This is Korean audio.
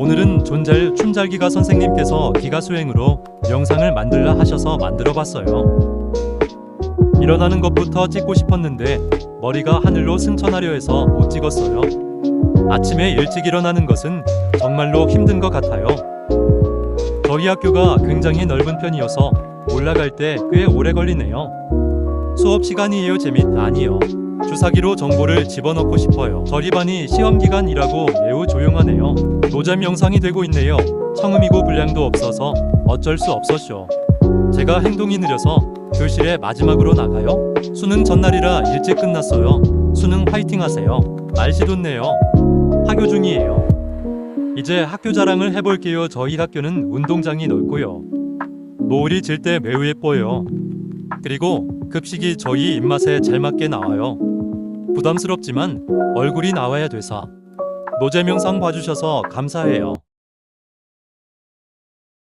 오늘은 존잘 춤잘기가 선생님께서 기가 수행으로 영상을 만들라 하셔서 만들어 봤어요. 일어나는 것부터 찍고 싶었는데 머리가 하늘로 승천하려 해서 못 찍었어요. 아침에 일찍 일어나는 것은 정말로 힘든 것 같아요. 저희 학교가 굉장히 넓은 편이어서 올라갈 때 꽤 오래 걸리네요. 수업 시간이에요 재밌 아니요. 주사기로 정보를 집어넣고 싶어요. 저희 반이 시험 기간이라고 매우 조용하네요. 노잼 영상이 되고 있네요. 청음이고 분량도 없어서 어쩔 수 없었쇼. 제가 행동이 느려서 교실에 마지막으로 나가요. 수능 전날이라 일찍 끝났어요. 수능 화이팅 하세요. 날씨 좋네요. 학교 중이에요. 이제 학교 자랑을 해볼게요. 저희 학교는 운동장이 넓고요. 노을이 질 때 매우 예뻐요. 그리고 급식이 저희 입맛에 잘 맞게 나와요. 부담스럽지만 얼굴이 나와야 돼서 노잼 영상 봐주셔서 감사해요.